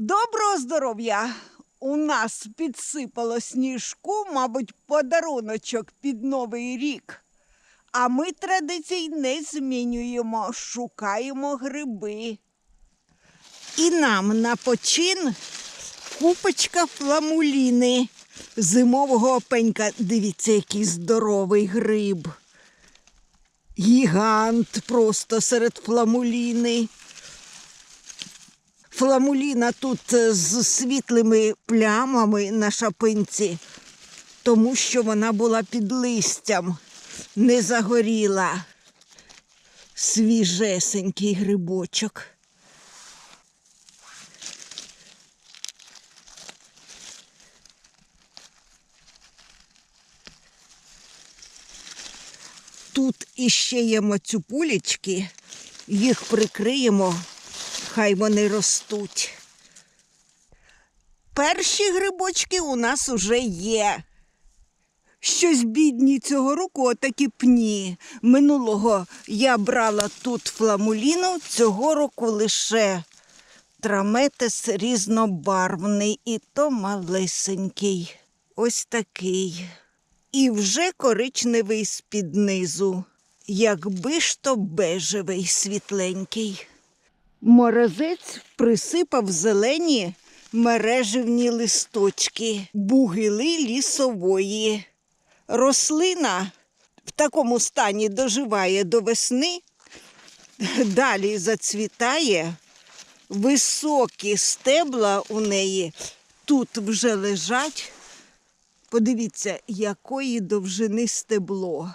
Доброго здоров'я! У нас підсипало сніжку, мабуть, подаруночок під Новий рік. А ми традицій не змінюємо, шукаємо гриби. І нам на почин купочка фламуліни. Зимового опенька. Дивіться, який здоровий гриб. Гігант просто серед фламуліни. Фламуліна тут е, з світлими плямами на шапинці, тому що вона була під листям, не загоріла. Свіжесенький грибочок. Тут іще є мацюпулечки, їх прикриємо, хай вони ростуть. Перші грибочки у нас уже є. Щось бідні цього року отакі пні. Минулого я брала тут фламуліну, цього року лише траметес різнобарвний, і то малесенький. Ось такий. І вже коричневий з-під низу, якби ж то бежевий світленький. Морозець присипав зелені мереживні листочки, бугили лісової. Рослина в такому стані доживає до весни, далі зацвітає, високі стебла у неї тут вже лежать. Подивіться, якої довжини стебло.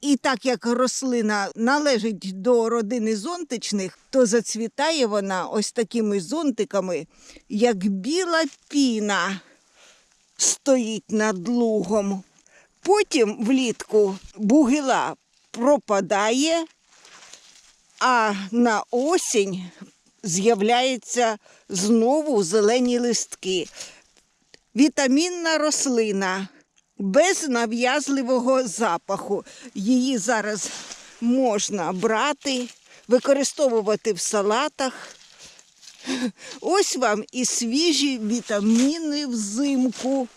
І так як рослина належить до родини зонтичних, то зацвітає вона ось такими зонтиками, як біла піна стоїть над лугом. Потім влітку бугила пропадає, а на осінь з'являються знову зелені листки. Вітамінна рослина без нав'язливого запаху. Її зараз можна брати, використовувати в салатах. Ось вам і свіжі вітаміни взимку.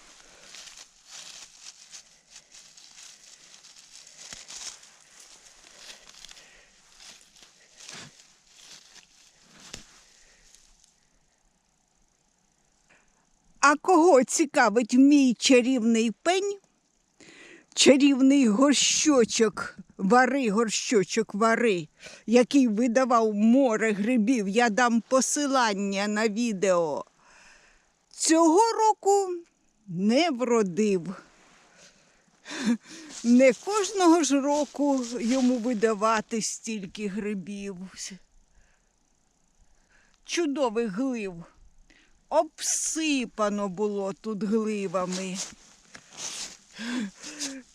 А кого цікавить мій чарівний пень? Чарівний горщочок, вари, горщочок вари, який видавав море грибів. Я дам посилання на відео. Цього року не вродив. Не кожного ж року йому видавати стільки грибів. Чудових глив обсипано було тут гливами.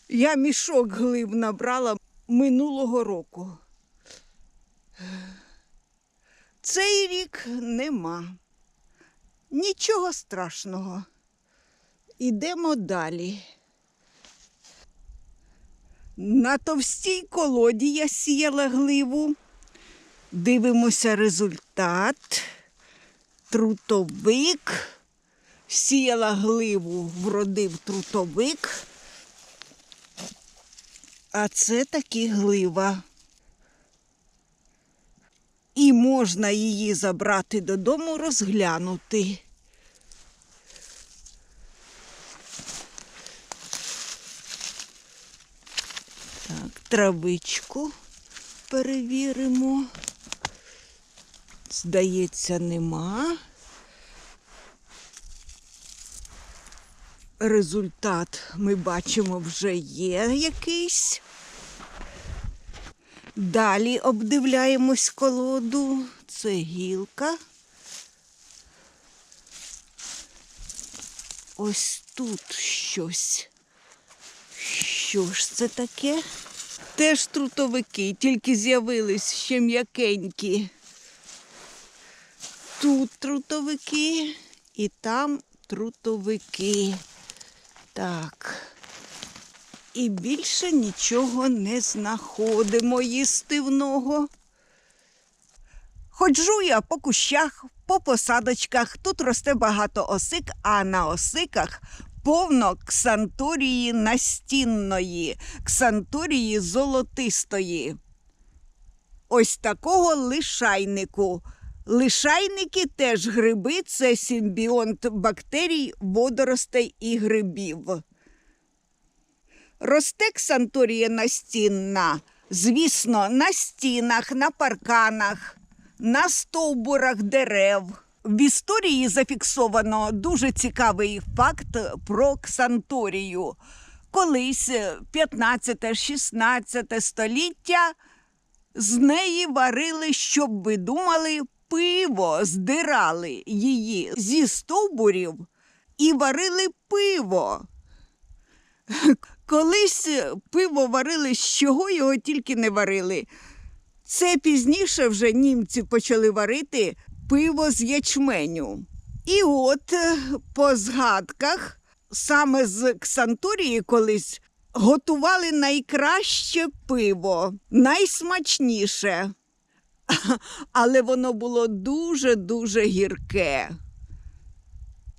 Я мішок глив набрала минулого року. Цей рік нема. Нічого страшного. Ідемо далі. На товстій колоді я сіяла гливу. Дивимося результат трутовик. Сіяла гливу, вродив трутовик. А це таки глива. І можна її забрати додому, розглянути. Так, травичку перевіримо. Здається, нема. Результат ми бачимо вже є якийсь. Далі обдивляємось колоду. Це гілка. Ось тут щось. Що ж це таке? Теж трутовики, тільки з'явились ще м'якенькі. Тут трутовики і там трутовики. Так. І більше нічого не знаходимо їстивного. Ходжу я по кущах, по посадочках. Тут росте багато осик, а на осиках повно ксанторії настінної, ксанторії золотистої. Ось такого лишайнику. Лишайники теж гриби це симбіонт бактерій, водоростей і грибів. Росте ксанторія настінна, звісно, на стінах, на парканах, на стовбурах дерев. В історії зафіксовано дуже цікавий факт про ксанторію. Колись 15-16 століття з неї варили, щоб ви думали, пиво, здирали її зі стовбурів і варили пиво. Колись пиво варили, з чого його тільки не варили. Це пізніше вже німці почали варити пиво з ячменю. І от е, по згадках саме з Ксанторії колись готували найкраще пиво, найсмачніше. Але воно було дуже-дуже гірке.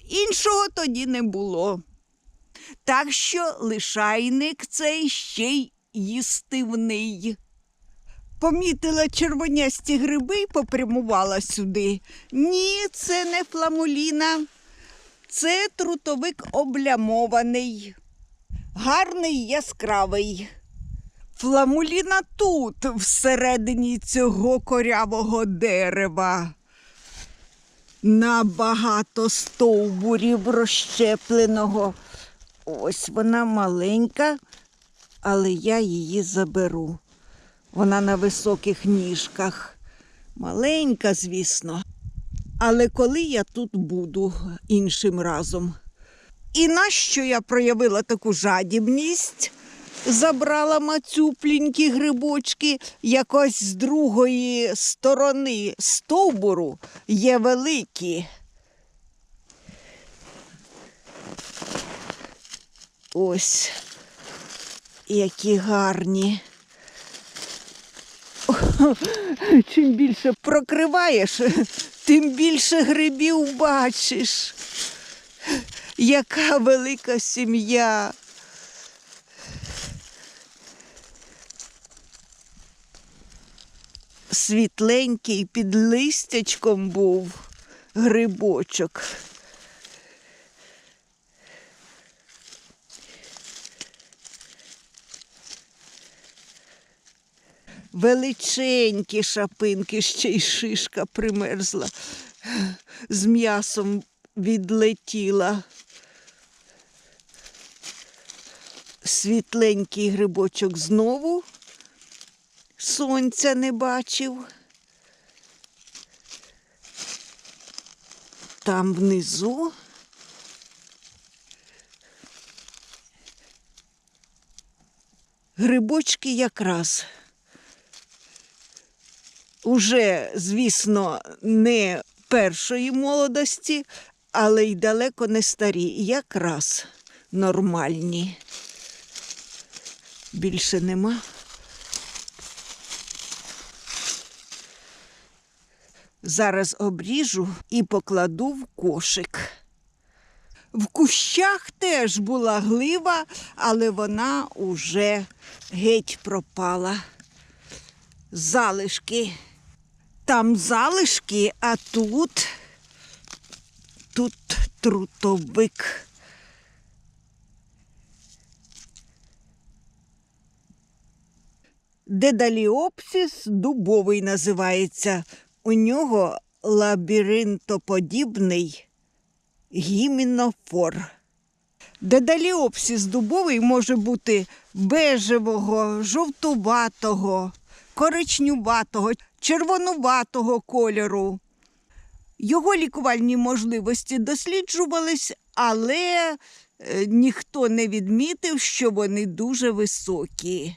Іншого тоді не було. Так що лишайник цей ще й їстивний. Помітила червонясті гриби і попрямувала сюди. Ні, це не фламуліна, це трутовик облямований, гарний яскравий. Фламуліна тут, всередині цього корявого дерева. На багато стовбурів розщепленого. Ось вона маленька, але я її заберу. Вона на високих ніжках. Маленька, звісно. Але коли я тут буду іншим разом? І нащо я проявила таку жадібність? Забрала мацюпленькі грибочки, якось з другої сторони стовбуру є великі. Ось які гарні. Чим більше прокриваєш, тим більше грибів бачиш. Яка велика сім'я. Світленький під листячком був грибочок. Величенькі шапинки, ще й шишка примерзла, з м'ясом відлетіла. Світленький грибочок знову сонця не бачив. Там внизу. Грибочки якраз уже, звісно, не першої молодості, але й далеко не старі, якраз нормальні. Більше нема. Зараз обріжу і покладу в кошик. В кущах теж була глива, але вона уже геть пропала. Залишки. Там залишки, а тут тут трутовик. Дедаліопсис дубовий називається. У нього лабіринтоподібний гімінофор. Дедаліопсис дубовий може бути бежевого, жовтуватого, коричнюватого, червонуватого кольору. Його лікувальні можливості досліджувались, але е, ніхто не відмітив, що вони дуже високі.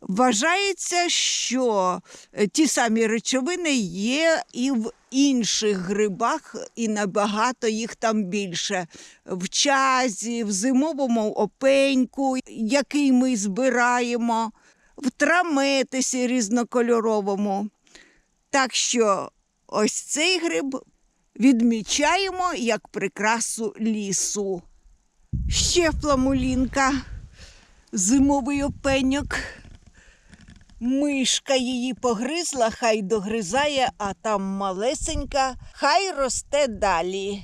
Вважається, що е, ті самі речовини є і в інших грибах, і набагато їх там більше. В чазі, в зимовому опеньку, який ми збираємо, в траметисі різнокольоровому. Так що ось цей гриб відмічаємо як прикрасу лісу. Ще фламулінка, зимовий опеньок. Мишка її погризла, хай догризає, а там малесенька, хай росте далі.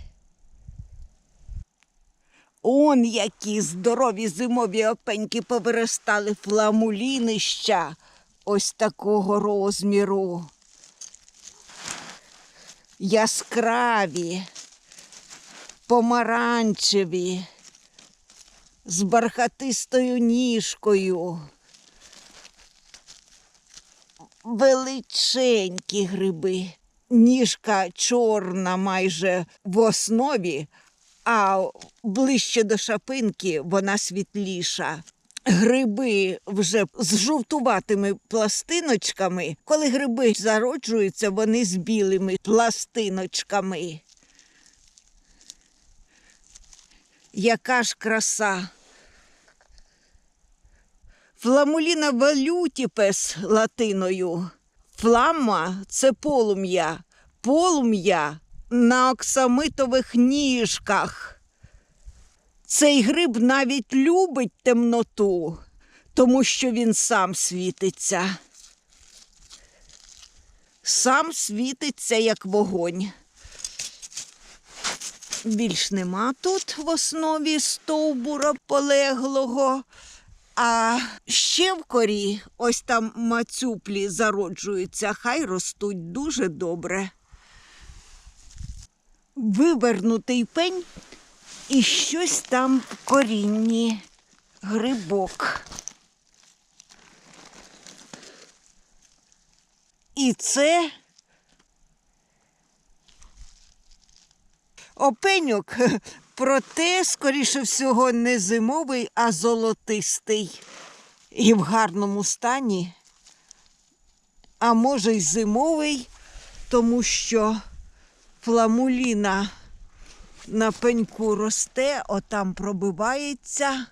Он які здорові зимові опеньки повиростали фламулінища ось такого розміру. Яскраві, помаранчеві, з бархатистою ніжкою. Величенькі гриби. Ніжка чорна майже в основі, а ближче до шапинки вона світліша. Гриби вже з жовтуватими пластиночками. Коли гриби зароджуються, вони з білими пластиночками. Яка ж краса! Фламуліна валютіпес латиною. Фламма це полум'я. Полум'я на оксамитових ніжках. Цей гриб навіть любить темноту, тому що він сам світиться. Сам світиться, як вогонь. Більш нема тут в основі стовбура полеглого. А ще в корі, ось там мацюплі зароджуються, хай ростуть дуже добре. Вивернутий пень і щось там в корінні. Грибок. І це опеньок, проте, скоріше всього, не зимовий, а золотистий. І в гарному стані. А може й зимовий, тому що фламуліна на пеньку росте, отам пробивається.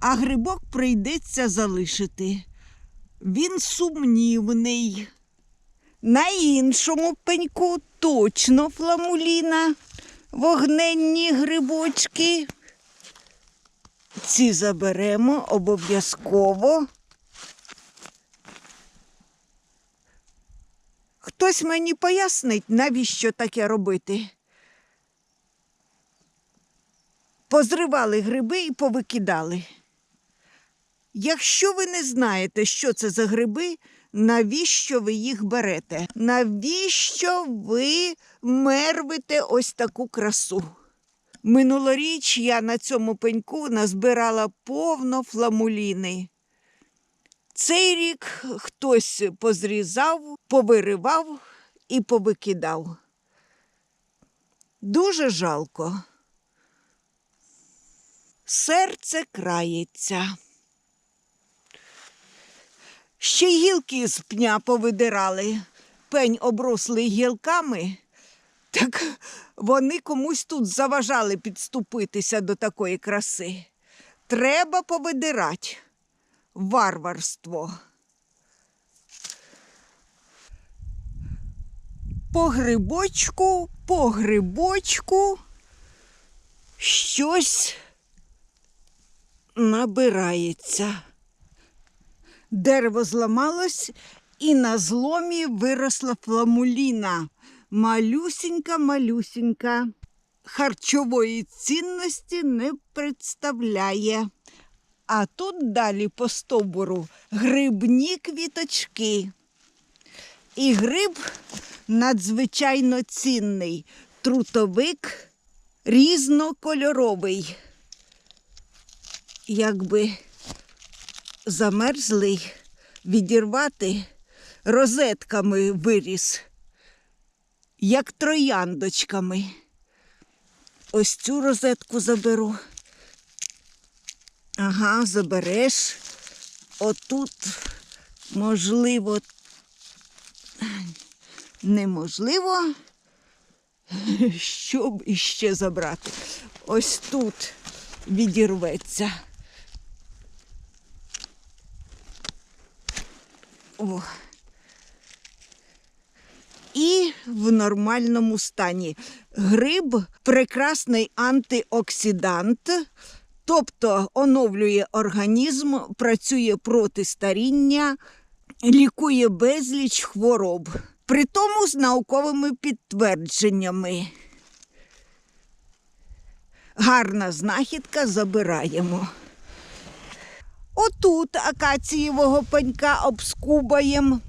А грибок прийдеться залишити. Він сумнівний. На іншому пеньку точно фламуліна, вогненні грибочки. Ці заберемо обов'язково. Хтось мені пояснить, навіщо таке робити. Позривали гриби і повикидали. Якщо ви не знаєте, що це за гриби, навіщо ви їх берете? Навіщо ви мервите ось таку красу? Минулоріч я на цьому пеньку назбирала повно фламуліни. Цей рік хтось позрізав, повиривав і повикидав. Дуже жалко. Серце крається. Ще й гілки з пня повидирали, пень оброслий гілками, так вони комусь тут заважали підступитися до такої краси. Треба повидирати. Варварство. По грибочку, по грибочку щось набирається. Дерево зламалось, і на зломі виросла фламуліна. Малюсінька, малюсінька. Харчової цінності не представляє. А тут далі по стовбуру грибні квіточки. І гриб надзвичайно цінний, трутовик різнокольоровий. Якби замерзлий відірвати, розетками виріс, як трояндочками. Ось цю розетку заберу. Ага, забереш. Отут, можливо, неможливо, щоб іще забрати. Ось тут відірветься. О, і в нормальному стані. Гриб прекрасний антиоксидант, тобто оновлює організм, працює проти старіння, лікує безліч хвороб, при тому з науковими підтвердженнями. Гарна знахідка забираємо. Отут акацієвого пенька обскубаєм.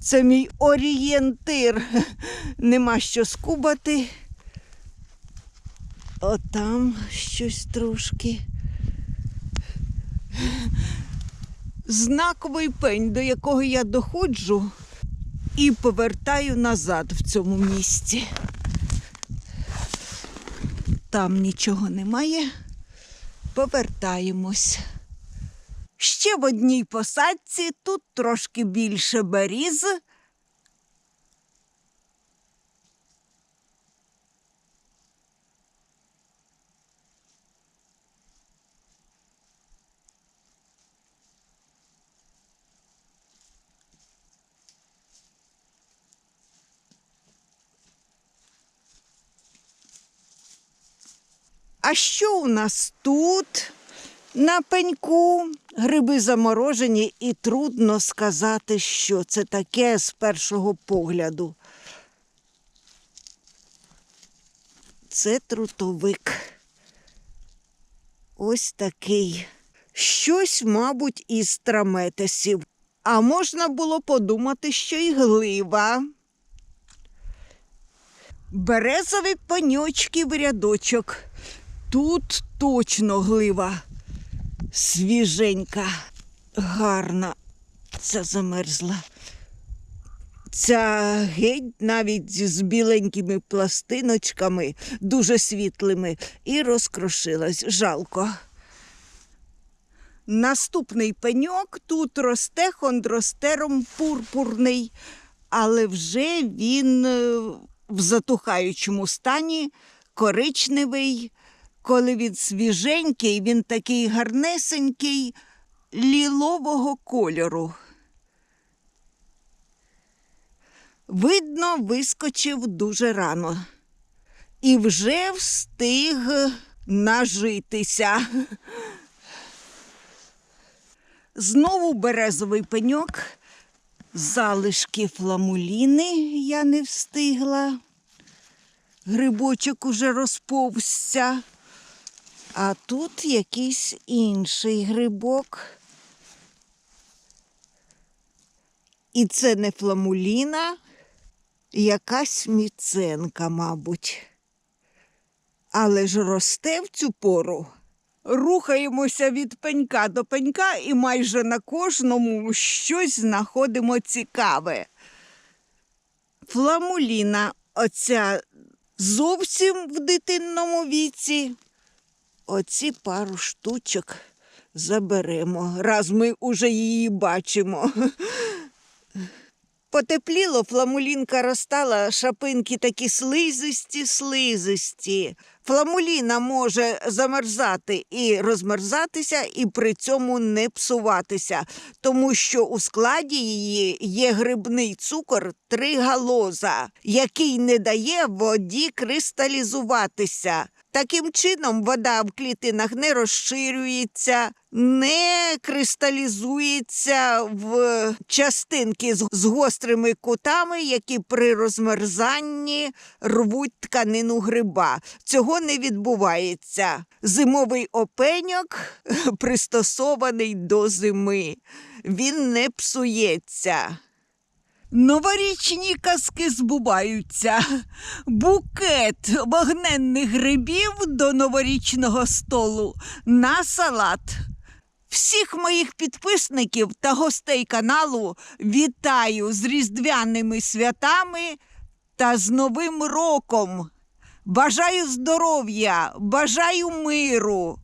Це мій орієнтир. Нема що скубати. Отам щось трошки. Знаковий пень, до якого я доходжу і повертаю назад в цьому місці. Там нічого немає. Повертаємось. Ще в одній посадці тут трошки більше беріз. А що у нас тут? На пеньку гриби заморожені, і трудно сказати, що це таке з першого погляду. Це трутовик. Ось такий. Щось, мабуть, із траметесів. А можна було подумати, що й глива. Березові паньочки в рядочок. Тут точно глива. Свіженька, гарна. Ця замерзла. Ця геть навіть з біленькими пластиночками, дуже світлими, і розкрошилась. Жалко. Наступний пеньок тут росте хондростером пурпурний, але вже він е, в затухаючому стані, коричневий. Коли він свіженький, він такий гарнесенький, лілового кольору. Видно, вискочив дуже рано і вже встиг нажитися. Знову березовий пеньок, залишки фламуліни я не встигла. Грибочок уже розповзся. А тут якийсь інший грибок. І це не фламуліна, якась міценка, мабуть. Але ж росте в цю пору. Рухаємося від пенька до пенька і майже на кожному щось знаходимо цікаве. Фламуліна, оця зовсім в дитинному віці. Оці пару штучок заберемо, раз ми уже її бачимо. Потепліло, фламулінка розтала, шапинки такі слизисті, слизисті. Фламуліна може замерзати і розмерзатися, і при цьому не псуватися, тому що у складі її є грибний цукор тригалоза, який не дає воді кристалізуватися. Таким чином, вода в клітинах не розширюється, не кристалізується в частинки з гострими кутами, які при розмерзанні рвуть тканину гриба. Цього не відбувається. Зимовий опеньок пристосований до зими. Він не псується. Новорічні казки збуваються. Букет вогненних грибів до новорічного столу на салат. Всіх моїх підписників та гостей каналу вітаю з різдвяними святами та з Новим роком. Бажаю здоров'я, бажаю миру.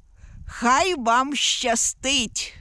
Хай вам щастить!